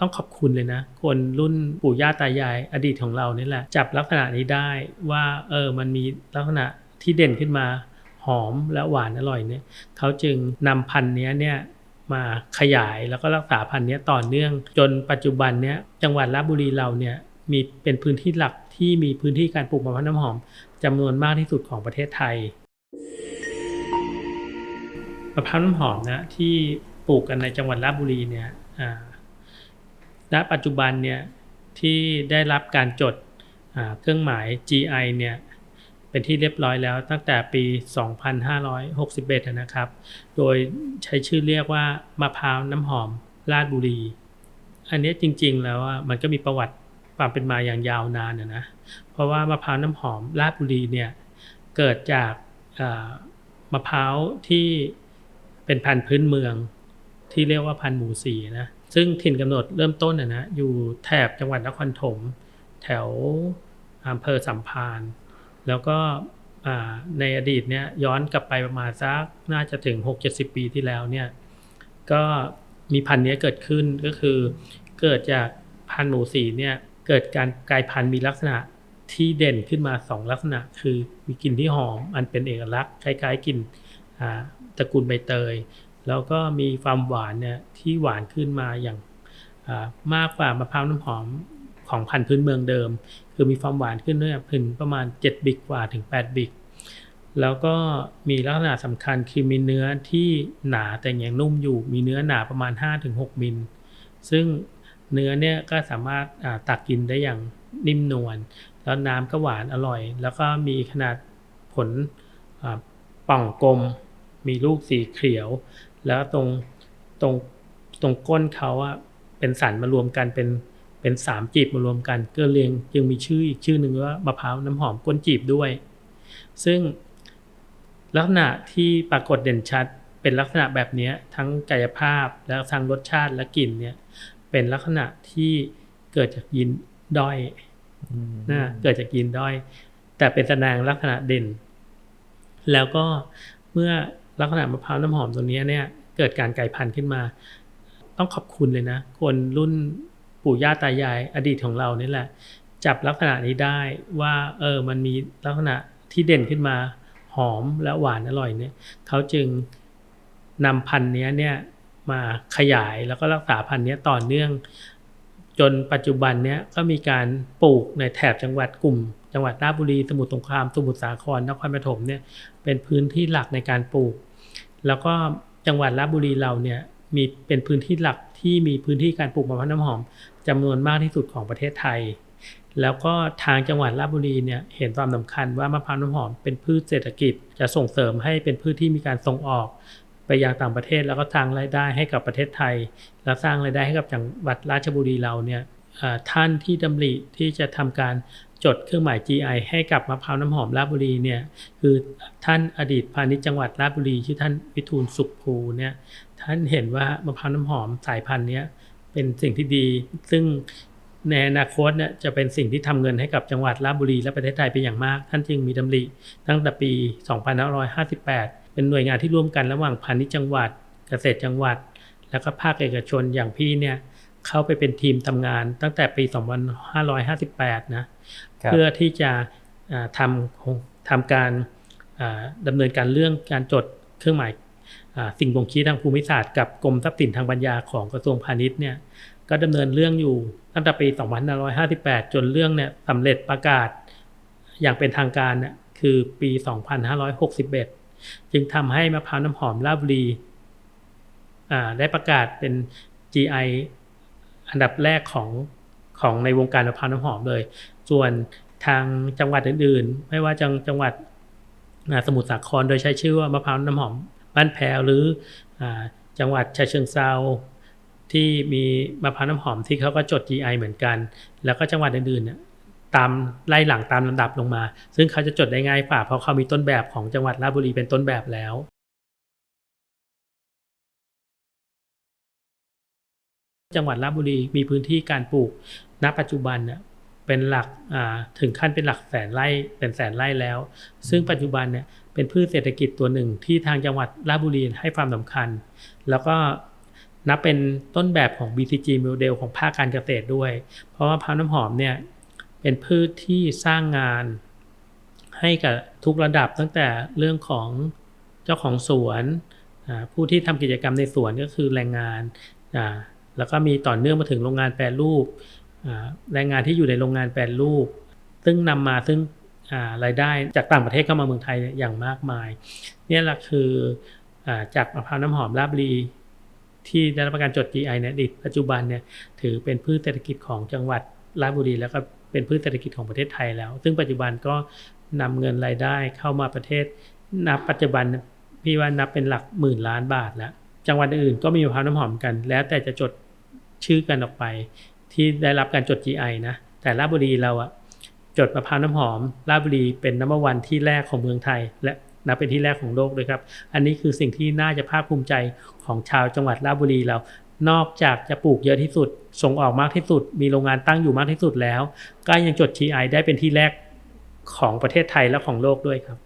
ต้องขอบคุณเลยนะ คนรุ่นปู่ย่าตายายอดีตของเรานี่แหละ จับลักษณะนี้ได้ว่าเออมันมีลักษณะที่เด่นขึ้นมาหอมและหวานอร่อยเนี่ยเขาจึงนำพันธุ์นี้เนี่ยมาขยายแล้วก็รักษาพันธุ์นี้ต่อเนื่อง จนปัจจุบันเนี้ยจังหวัดราชบุรีเราเนี่ยมีเป็นพื้นที่หลักที่มีพื้นที่การปลูกมะพร้าวน้ำหอมจำนวนมากที่สุดของประเทศไทยมะพร้าวน้ำหอมนะที่ปลูกกันในจังหวัดราชบุรีเนี่ย ณปัจจุบันเนี่ยที่ได้รับการจดเครื่องหมาย GI เนี่ยเป็นที่เรียบร้อยแล้วตั้งแต่ปี 2561 นะครับ โดยใช้ชื่อเรียกว่ามะพร้าวน้ำหอมราชบุรี อันนี้จริงๆแล้วมันก็มีประวัติความเป็นมาอย่างยาวนานนะเพราะว่ามะพร้าวน้ำหอมราชบุรีเนี่ยเกิดจากมะพร้าวที่เป็นพันธุ์พื้นเมือง ที่เรียกว่าพันหมูสีนะซึ่งถิ่นกำหนดเริ่มต้นนะนะอยู่แถบจังหวัดนครถม แถวอำเภอสัมพันธ์แล้วก็ในอดีตเนี่ยย้อนกลับไปประมาณสักน่าจะถึง 6-70 ปีที่แล้วเนี่ยก็มีพันธุ์นี้เกิดขึ้นก็คือเกิดจากพันธุ์หมูสีเนี่ยเกิดการกลายพันธุ์มีลักษณะที่เด่นขึ้นมา 2 ลักษณะ คือมีกลิ่นที่หอม อันเป็นเอกลักษณ์คล้ายๆกลิ่นตระกูลใบเตย แล้วก็มีความหวานเนี่ยที่หวานขึ้นมาอย่างมากกว่ามะพร้าวน้ำหอมของพันธุ์พื้นเมืองเดิม คือมีความหวานขึ้นด้วยพึนประมาณ 7 บิกกว่าถึง 8 บิก แล้วก็มีลักษณะสำคัญคือมีเนื้อที่หนาแต่ยังนุ่มอยู่ มีเนื้อหนาประมาณ 5-6 มิล ซึ่งเนื้อเนี่ยก็สามารถตักกินได้อย่างนิ่มนวล แล้วน้ำก็หวานอร่อย แล้วก็มีขนาดผลป่องกลม มีลูกสีเขียว แล้วตรงตรงตรงก้นเขาอะเป็นสันมารวมกันเป็นเป็นสามจีบมารวมกันก็เรียงจึงมีชื่ออีกชื่อหนึ่งว่ามะพร้าวน้ำหอมก้นจีบด้วย ซึ่งลักษณะที่ปรากฏเด่นชัดเป็นลักษณะแบบนี้ทั้งกายภาพแล้วทั้งรสชาติและกลิ่นเนี่ยเป็นลักษณะที่เกิดจากยินด้อยนะเกิดจากยินด้อย แต่เป็นแสดงลักษณะเด่น แล้วก็เมื่อลักษณะมะพร้าวน้ำหอมตัวนี้เนี่ย เกิดการกลายพันธุ์ขึ้นมา ต้องขอบคุณเลยนะ คนรุ่นปู่ย่าตายายอดีตของเรานี่แหละ จับลักษณะนี้ได้ว่าเออมันมีลักษณะที่เด่นขึ้นมาหอมและหวานอร่อยเนี่ยเขาจึงนำพันธุ์นี้เนี่ยมาขยายแล้วก็รักษาพันธุ์นี้ต่อเนื่องจนปัจจุบันเนี้ยก็มีการปลูกในแถบจังหวัดกลุ่ม จังหวัดราชบุรีสมุทรสงครามสมุทรสาครนครปฐมเนี่ยเป็นพื้นที่หลักในการปลูก แล้วก็ จังหวัดราชบุรีเราเนี่ยมีเป็นพื้นที่หลักที่มีพื้นที่การปลูกมะพร้าวน้ำหอมจำนวนมากที่สุดของประเทศไทย แล้วก็ทางจังหวัดราชบุรีเนี่ยเห็นความสำคัญว่ามะพร้าวน้ำหอมเป็นพืชเศรษฐกิจ จะส่งเสริมให้เป็นพืชที่มีการส่งออกไปยังต่างประเทศแล้วก็สร้างรายได้ให้กับประเทศไทย แล้วสร้างรายได้ให้กับจังหวัดราชบุรีเราเนี่ยท่านที่ดำริที่จะทำการ จดเครื่องหมาย GI ให้กับมะพร้าวน้ำหอมราชบุรีเนี่ยคือท่านอดีตพาณิชย์จังหวัดราชบุรีชื่อท่านวิทูลสุขภูเนี่ยท่านเห็นว่ามะพร้าวน้ำหอมสายพันธุ์นี้เป็นสิ่งที่ดี ซึ่งในอนาคตเนี่ยจะเป็นสิ่งที่ทำเงินให้กับจังหวัดราชบุรีและประเทศไทยเป็นอย่างมาก ท่านจึงมีดำริตั้งแต่ปี 2558 เป็นหน่วยงานที่ร่วมกันระหว่างพาณิชย์จังหวัด เกษตรจังหวัด แล้วก็ภาคเอกชนอย่างพี่เนี่ยเข้าไปเป็นทีมทำงานตั้งแต่ปี 2558 นะ เพื่อที่จะทำทำการดำเนินการเรื่องการจดเครื่องหมายสิ่งบ่งชี้ทางภูมิศาสตร์กับกรมทรัพย์สินทางปัญญาของกระทรวงพาณิชย์เนี่ยก็ดำเนินเรื่องอยู่ตั้งแต่ปี 2558 จนเรื่องเนี่ยสำเร็จประกาศอย่างเป็นทางการน่ยคือปี 2561 จึงทำให้มะพร้าวน้ำหอมลาบรีได้ประกาศเป็น GI อันดับแรกของ ของในวงการมะพร้าวน้ำหอมเลย ส่วนทางจังหวัดอื่นๆ ไม่ว่าจังจังหวัดสมุทรสาครโดยใช้ชื่อว่ามะพร้าวน้ำหอมบ้านแพรหรืออจังหวัดชายเชิงเซาที่มีมะพร้าวน้ำหอมที่เขาก็จด GI เหมือนกัน แล้วก็จังหวัดอื่นๆตามไล่หลังตามลำดับลงมา ซึ่งเขาจะจดได้ง่ายกว่าเพราะเขามีต้นแบบของจังหวัดราชบุรีเป็นต้นแบบแล้ว จังหวัดราชบุรีมีพื้นที่การปลูก ณ ปัจจุบันเนี่ยเป็นหลักถึงขั้นเป็นหลักแสนไร่เป็นแสนไร่แล้ว ซึ่งปัจจุบันเนี่ยเป็นพืชเศรษฐกิจตัวหนึ่งที่ทางจังหวัดราชบุรีให้ความสำคัญ แล้วก็นับเป็นต้นแบบของ BCG โมเดลของภาคการเกษตรด้วย เพราะว่ามะพร้าวน้ำหอมเนี่ยเป็นพืชที่สร้างงาน ให้กับทุกระดับตั้งแต่เรื่องของเจ้าของสวนผู้ที่ทำกิจกรรมในสวนก็คือแรงงาน แล้วก็มีต่อเนื่องมาถึงโรงงานแปรรูปแรงงานที่อยู่ในโรงงานแปรรูป ซึ่งนำมาซึ่งารายได้จากต่างประเทศเข้ามาเมืองไทยอย่างมากมายนี่แหละคืออจากมะพร้าวน้ำหอมราบบุรีที่ได้รับการจด GI ในอดีตปัจจุบันเนี่ยถือเป็นพืชเศรษฐกิจของจังหวัดราชบุรีแล้วก็เป็นพืชเศรษฐกิจของประเทศไทยแล้ว ซึ่งปัจจุบันก็นำเงินรายได้เข้ามาประเทศนับปัจจุบันพี่ว่านับเป็นหลักหมื่นล้านบาทแล้วจังหวัดอื่นก็มีมะพร้าวน้ำหอมกัน แล้วแต่จะจด ชื่อกันออกไป ที่ได้รับการจด GI นะ แต่ราชบุรีเราอะจดมะพร้าวน้ำหอมราชบุรีเป็นนัมเบอร์วันที่แรกของเมืองไทย และนับเป็นที่แรกของโลกด้วยครับ อันนี้คือสิ่งที่น่าจะภาคภูมิใจของชาวจังหวัดราชบุรีเรา นอกจากจะปลูกเยอะที่สุด ส่งออกมากที่สุด มีโรงงานตั้งอยู่มากที่สุดแล้ว ก็ยังจด GI ได้เป็นที่แรกของประเทศไทยและของโลกด้วยครับ